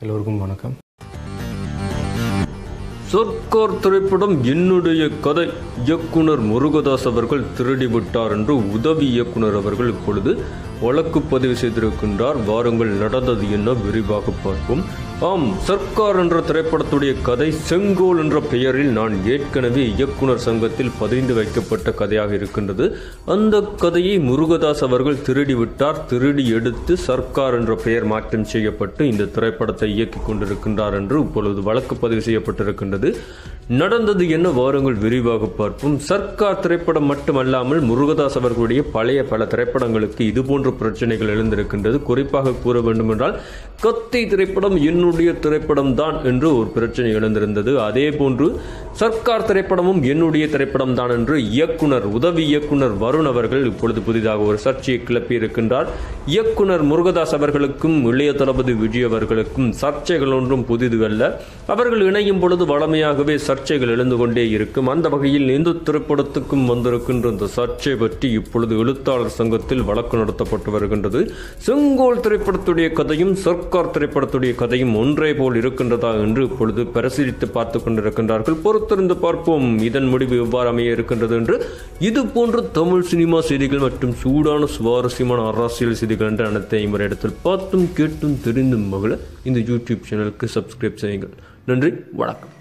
எல்லோருக்கும் வணக்கம். சர்க்கார் திரைப்படம் என்னுடைய கதை. இயக்குனர் முருகதாஸ் அவர்கள் திருடிவிட்டார் என்று உதவி இயக்குனர் அவர்கள் இப்பொழுது வழக்கு பதிவு செய்திருக்கின்றார். வாருங்கள் நடந்தது என்ன விரிவாக பார்ப்போம். ஆம் சர்க்கார் என்ற திரைப்படத்துடைய கதை செங்கோல் என்ற பெயரில் நான் ஏற்கனவே இயக்குனர் சங்கத்தில் பதிந்து வைக்கப்பட்ட கதையாக இருக்கின்றது. அந்த கதையை முருகதாஸ் அவர்கள் திருடிவிட்டார். திருடி எடுத்து சர்க்கார் என்ற பெயர் மாற்றம் செய்யப்பட்டு இந்த திரைப்படத்தை இயக்கிக் கொண்டிருக்கின்றார் என்று இப்பொழுது வழக்கு பதிவு செய்யப்பட்டிருக்கின்றது. நடந்தது என்ன வாரங்கள் விரிவாக பார்ப்போம். சர்க்கார் திரைப்படம் மட்டுமல்லாமல் முருகதாஸ் அவர்களுடைய பழைய பல திரைப்படங்களுக்கு இதுபோன்ற பிரச்சனைகள் எழுந்திருக்கின்றது. குறிப்பாக கூற வேண்டுமென்றால் கத்தி திரைப்படம் என்னுடைய திரைப்படம் தான் என்று ஒரு பிரச்சனை எழுந்திருந்தது. அதே போன்று சர்க்கார் திரைப்படமும் என்னுடைய திரைப்படம் தான் என்று இயக்குனர் உதவி இயக்குனர் வருண் அவர்கள் இப்பொழுது புதிதாக ஒரு சர்ச்சையை கிளப்பி இருக்கின்றார் இயக்குனர் முருகதாஸ் அவர்களுக்கும் இளைய தளபதி விஜய் அவர்களுக்கும் சர்ச்சைகள் ஒன்றும் புதிது அல்ல அவர்கள் இணையும் பொழுது வளமையாகவே சர்ச்சைகள் எழுந்து கொண்டே இருக்கும். அந்த வகையில் இந்து திரைப்படத்துக்கும் வந்திருக்கின்ற இந்த சர்ச்சை பற்றி இப்பொழுது எழுத்தாளர் சங்கத்தில் வழக்கு நடத்தப்பட்டு வருகின்றது. செங்கோல் திரைப்படத்துடைய கதையும் சர்க்கார் திரைப்படத்துடைய கதையும் ஒன்றே போல் இருக்கின்றதா என்று இப்பொழுது பரிசீலித்து பார்த்து கொண்டிருக்கின்றார்கள். பொறுத்திருந்து பார்ப்போம். இதன் முடிவு எவ்வாறு அமைய இருக்கின்றது என்று. இது போன்ற தமிழ் சினிமா செய்திகள் மற்றும் சூடான சுவாரஸ்யமான அரசியல் செய்திகள் என்ற அனைத்தையும் ஒரு இடத்தில் பார்த்தும் கேட்டும் தெரிந்தும் மகள இந்த யூடியூப் சேனலுக்கு சப்ஸ்கிரைப் செய்யுங்கள். நன்றி. வணக்கம்.